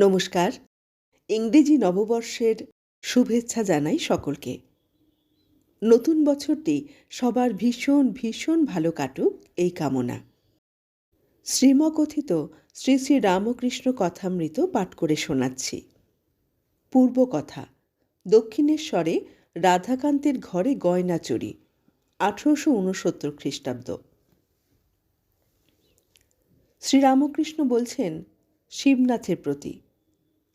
নমস্কার। ইংরেজি নববর্ষের শুভেচ্ছা জানাই সকলকে। নতুন বছরটি সবার ভীষণ ভীষণ ভালো কাটুক এই কামনা। শ্রীমকথিত শ্রী শ্রী রামকৃষ্ণ কথামৃত পাঠ করে শোনাচ্ছি। পূর্ব কথা দক্ষিণেশ্বরে রাধাকান্তের ঘরে গয়না চুরি, আঠেরোশো উনসত্তর খ্রিস্টাব্দ। শ্রীরামকৃষ্ণ বলছেন, শিবনাথের প্রতি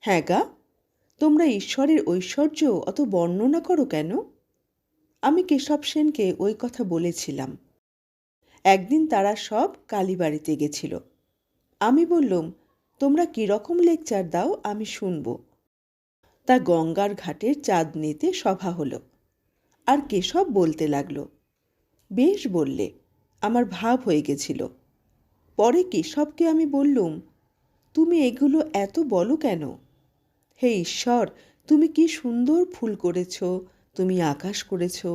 হ্যাঁ গা, তোমরা ঈশ্বরের ঐশ্বর্য অত বর্ণনা করো কেন? আমি কেশব সেনকে ওই কথা বলেছিলাম। একদিন তারা সব কালীবাড়িতে গেছিল। আমি বললুম, তোমরা কীরকম লেকচার দাও, আমি শুনব। তা গঙ্গার ঘাটের চাঁদনিতে সভা হলো। আর কেশব বলতে লাগল, বেশ বললে, আমার ভাব হয়ে গেছিল। পরে কেশবকে আমি বললুম, তুমি এগুলো এত বলো কেন? হে ঈশ্বর, তুমি কি সুন্দর ফুল করেছ? তুমি আকাশ করেছ,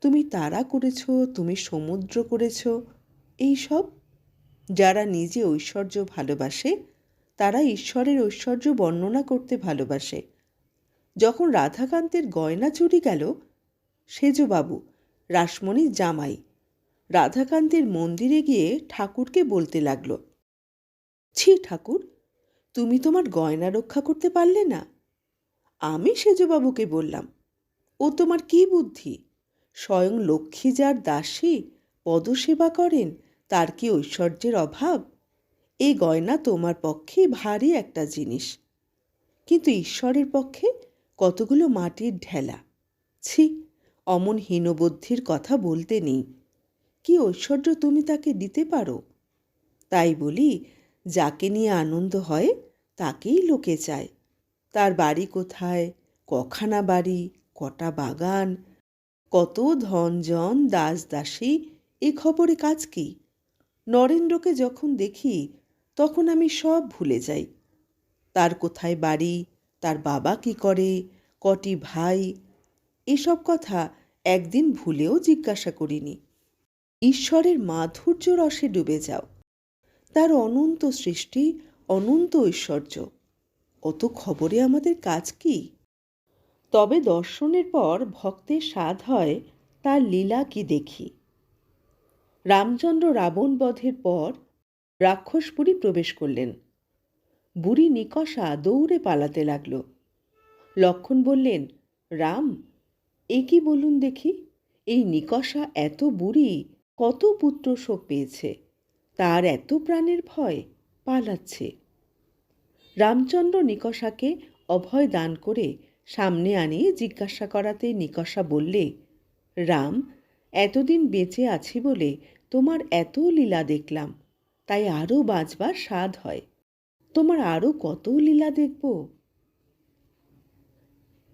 তুমি তারা করেছ, তুমি সমুদ্র করেছ, এই সব? যারা নিজে ঐশ্বর্য ভালোবাসে, তারা ঈশ্বরের ঐশ্বর্য বর্ণনা করতে ভালোবাসে। যখন রাধাকান্তের গয়না চুরি গেল, সেজবাবু রাসমণির জামাই, রাধাকান্তের মন্দিরে গিয়ে ঠাকুরকে বলতে লাগল, ছি ঠাকুর তুমি তোমার গয়না রক্ষা করতে পারলে না? আমি সেজবাবুকে বললাম, ও তোমার কি বুদ্ধি? স্বয়ং লক্ষ্মী যার দাসী, পদসেবা করেন, তার কি ঐশ্বর্যের অভাব? এই গয়না তোমার পক্ষে ভারী একটা জিনিস। কিন্তু ঈশ্বরের পক্ষে কতগুলো মাটির ঢেলা? ছি, অমন হীনবুদ্ধির কথা বলতে নেই। কি ঐশ্বর্য তুমি তাকে দিতে পারো? তাই বলি, যাকে নিয়ে আনন্দ হয় তাকেই লোকে চায়। তার বাড়ি কোথায়? কখানা বাড়ি? কটা বাগান? কত ধনজন দাস দাসী? এ খবরে কাজ কি? নরেন্দ্রকে যখন দেখি, তখন আমি সব ভুলে যাই। তার কোথায় বাড়ি? তার বাবা কি করে? কটি ভাই? এসব কথা একদিন ভুলেও জিজ্ঞাসা করিনি। ঈশ্বরের মাধুর্য রসে ডুবে যাও। তার অনন্ত সৃষ্টি অনন্ত ঐশ্বর্য। অত খবরে আমাদের কাজ কি? তবে দর্শনের পর ভক্তের স্বাদ হয় তার লীলা কি দেখি। রামচন্দ্র রাবণ বধের পর রাক্ষসপুরী প্রবেশ করলেন। বুড়ি নিকষা দৌড়ে পালাতে লাগল। লক্ষণ বললেন, রাম, এ কি বলুন দেখি? এই নিকষা এত বুড়ি, কত পুত্র শোক পেয়েছে। তার এত প্রাণের ভয়। পালাচ্ছে। রামচন্দ্র নিকষাকে অভয় দান করে সামনে আনিয়ে জিজ্ঞাসা করাতে নিকষা বললে, রাম, এতদিন বেঁচে আছি বলে তোমার এত লীলা দেখলাম, তাই আরও বাঁচবার স্বাদ হয়। তোমার আরও কত লীলা দেখব?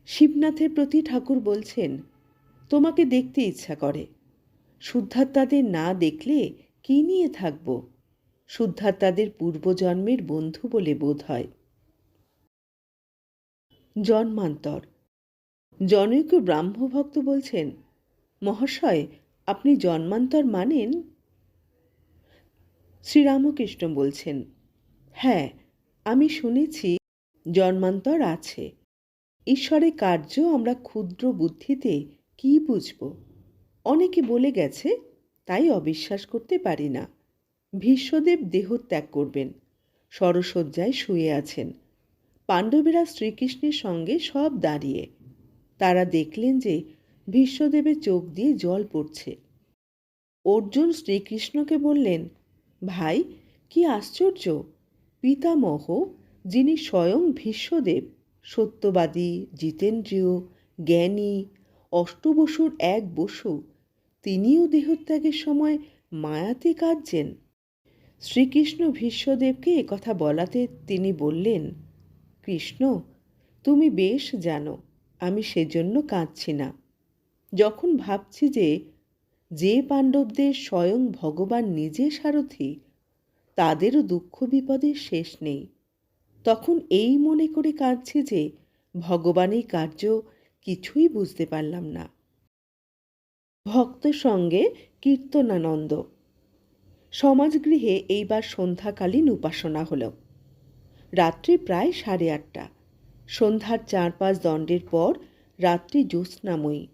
শিবনাথের প্রতি ঠাকুর বলছেন, তোমাকে দেখতে ইচ্ছা করে। শুদ্ধাত্মাদের না দেখলে কী নিয়ে থাকব? শুদ্ধাত্মাদের পূর্বজন্মের বন্ধু বলে বোধ হয়। জন্মান্তর। জনৈক ব্রাহ্মভক্ত বলছেন, মহাশয়, আপনি জন্মান্তর মানেন? শ্রীরামকৃষ্ণ বলছেন হ্যাঁ আমি শুনেছি জন্মান্তর আছে। ঈশ্বরের কার্য আমরা ক্ষুদ্র বুদ্ধিতে কি বুঝব? অনেকে বলে গেছে, তাই অবিশ্বাস করতে পারি না। ভীষ্মদেব দেহত্যাগ করবেন। সরসজ্জায় শুয়ে আছেন। পাণ্ডবেরা শ্রীকৃষ্ণের সঙ্গে সব দাঁড়িয়ে। তারা দেখলেন যে ভীষ্মদেবের চোখ দিয়ে জল পড়ছে। অর্জুন শ্রীকৃষ্ণকে বললেন, ভাই, কি আশ্চর্য! পিতামহ, যিনি স্বয়ং ভীষ্মদেব, সত্যবাদী, জিতেন্দ্রীয়, জ্ঞানী, অষ্টবসুর এক বসু, তিনিও দেহত্যাগের সময় মায়াতে কাঁদছেন। শ্রীকৃষ্ণ ভীষ্মদেবকে কথা বলাতে তিনি বললেন, কৃষ্ণ, তুমি বেশ জানো, আমি সেজন্য কাঁদছি না। যখন ভাবছি যে যে পাণ্ডবদের স্বয়ং ভগবান নিজে সারথি, তাদেরও দুঃখ বিপদের শেষ নেই। তখন এই মনে করে কাঁদছি যে ভগবানের কার্য কিছুই বুঝতে পারলাম না। ভক্ত সঙ্গে কীর্তনানন্দ সমাজগৃহে এইবার সন্ধ্যাকালীন উপাসনা হল। রাত্রি প্রায় সাড়ে আটটা। সন্ধ্যার চার পাঁচ দণ্ডের পর রাত্রি জ্যোৎস্নাময়ী।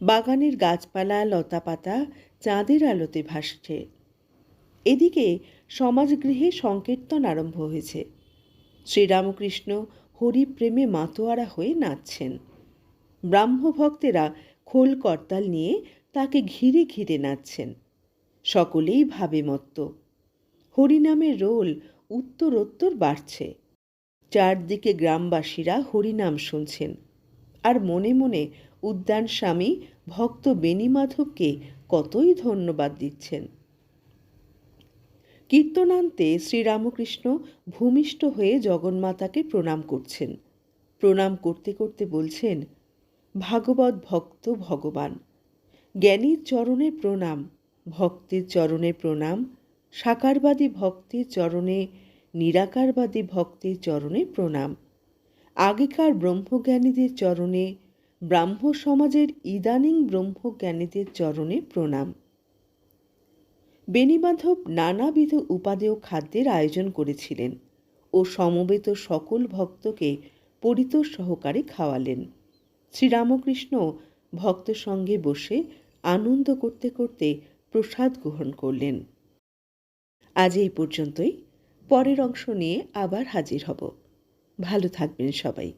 বাগানের গাছপালা, লতাপাতা চাঁদের আলোতে ভাসছে। এদিকে সমাজগৃহে সংকীর্তন আরম্ভ হয়েছে। শ্রীরামকৃষ্ণ হরিপ্রেমে মাতোয়ারা হয়ে নাচছেন। ব্রাহ্মভক্তেরা খোল করতাল নিয়ে তাকে ঘিরে ঘিরে নাচছেন। সকলেই ভাবে মত্ত হরিনামের রোল উত্তরোত্তর বাড়ছে। চারদিকে গ্রামবাসীরা হরিনাম শুনছেন। আর মনে মনে উদ্যান স্বামী ভক্ত বেণীমাধবকে কতই ধন্যবাদ দিচ্ছেন। কীর্তনান্তে শ্রীরামকৃষ্ণ ভূমিষ্ঠ হয়ে জগন্মাতাকে প্রণাম করছেন। প্রণাম করতে করতে বলছেন, ভাগবত ভক্ত ভগবান, জ্ঞানীর চরণে প্রণাম ভক্তের চরণে প্রণাম, সাকারবাদী ভক্তের চরণে, নিরাকারবাদী ভক্তের চরণে প্রণাম। আগেকার ব্রহ্মজ্ঞানীদের চরণে, ব্রাহ্ম সমাজের ইদানিং ব্রহ্মজ্ঞানীদের চরণে প্রণাম। বেণীমাধব নানাবিধ উপাদেয় খাদ্যের আয়োজন করেছিলেন ও সমবেত সকল ভক্তকে পরিতোষ সহকারে খাওয়ালেন। শ্রীরামকৃষ্ণ ভক্ত সঙ্গে বসে আনন্দ করতে করতে প্রসাদ গ্রহণ করলেন। আজ এই পর্যন্তই। পরের অংশ নিয়ে আবার হাজির হব। ভালো থাকবেন সবাই।